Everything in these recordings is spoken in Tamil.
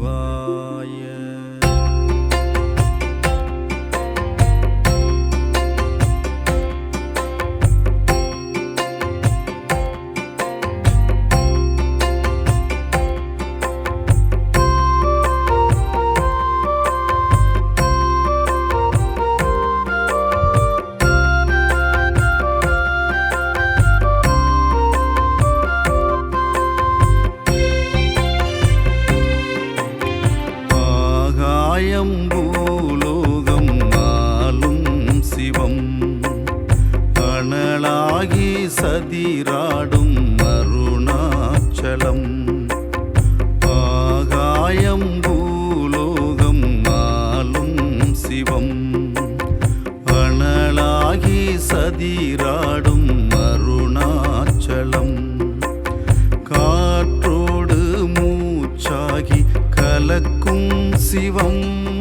Shivaya. சதிராடும் அருணாச்சலம். காற்றோடு மூச்சாகி கலக்கும் சிவம்.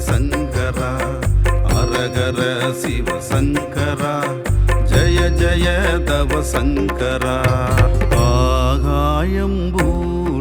சங்கரா அரகர சிவசங்கரா ஜய ஜய தவ சங்கரா ஆகாயம் பூலோகம்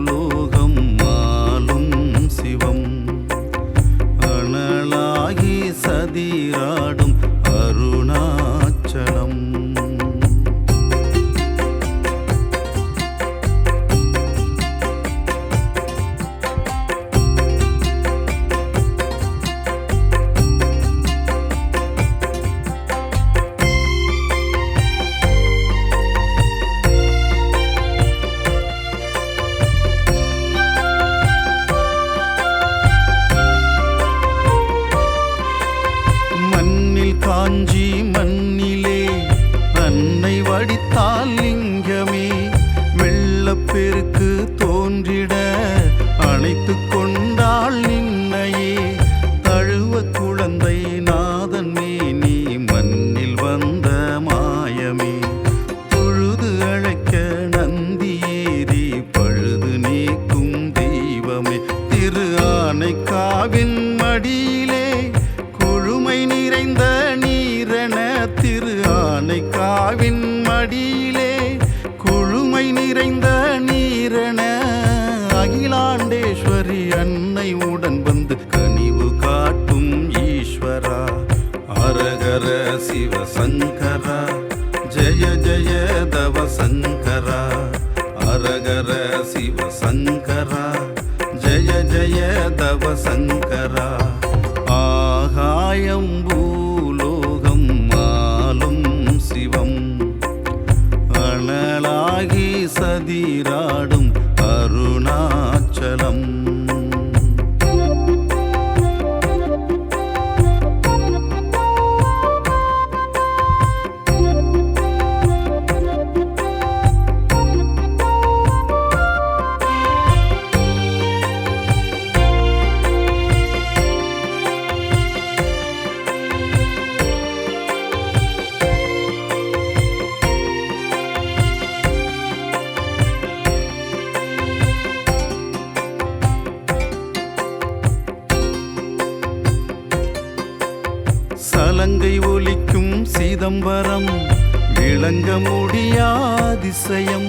ஆனைக்காவின் மடியிலே குழுமை நிறைந்த நீரென அகிலாண்டேஸ்வரி அன்னை உடன் வந்து கனிவு காட்டும் ஈஸ்வரா. அரகர சிவசங்கரா. ஜய ஜெய தவ சங்கரா அரகர சிவசங்கரா. ஜய ஜெய தவ சங்கரா ஆகாயம் பூலோகம் கதிராடும் இலங்கை ஒலிக்கும் சிதம்பரம் விளங்க முடியாதிசயம்.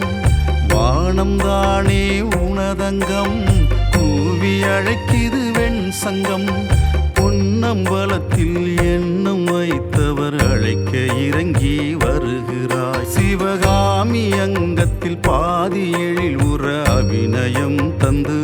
வானம் தானே உனதங்கம் கூவி அழைக்கிது வெண் சங்கம். பொன்னம்பலத்தில் எண்ணம் வைத்தவர் அழைக்க இறங்கி வருகிறாய். சிவகாமி அங்கத்தில் பாதி எழில் உற அபிநயம் தந்து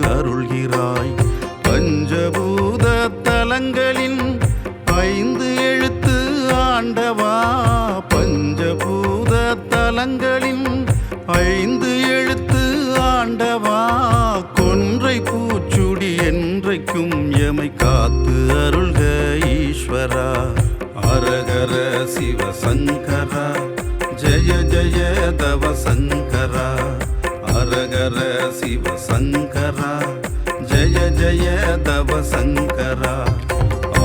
என்றைக்கும் எமை காத்து அருள்க ஈஸ்வரா. அரகர சிவ சங்கரா ஜய ஜய தவ சங்கரா அரகர சிவ சங்கரா ஜய ஜய தவ சங்கரா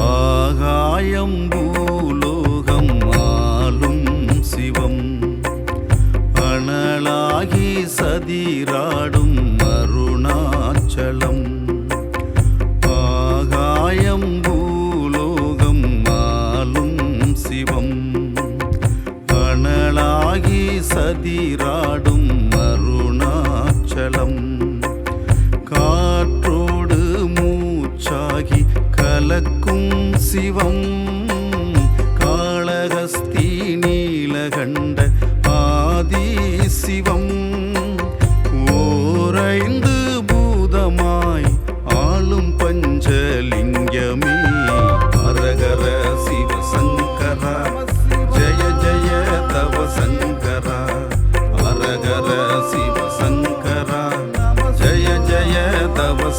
ஆகாயம் பூலோகம் ஆளும் சிவம். அனலாகி சதிராடும் அருணா. அனலாகி சதிராடும் அருணாச்சலம். காற்றோடு மூச்சாகி கலக்கும் சிவம்.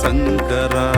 சங்கரா.